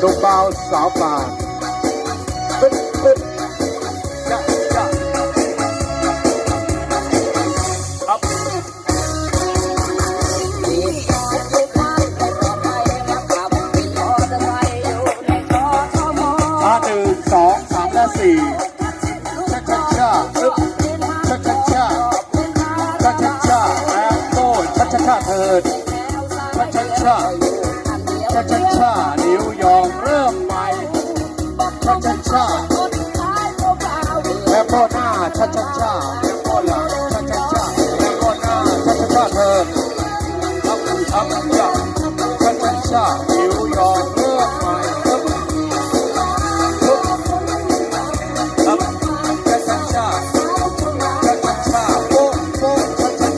หนุ่มเบาสาวป่าปึ๊บปึ๊บจ้าจ้าอัพมาหนึ่งสองสามและสี่ชาชาชาอึ๊บชาชาชาชาชาชาแล้วโต้ชาชาชาเถิดชาชาชาชาชาชาาชาชาแล้วก็หน้าชาชาชาแล้วก็หลังชาชาชาแล้วก็หน้าชาชาชาเถิดอัพอัพยับชาชาชานิ้วยองเริ่มใหม่อึ๊บ up, cha cha cha, cha cha cha, boom boom, cha cha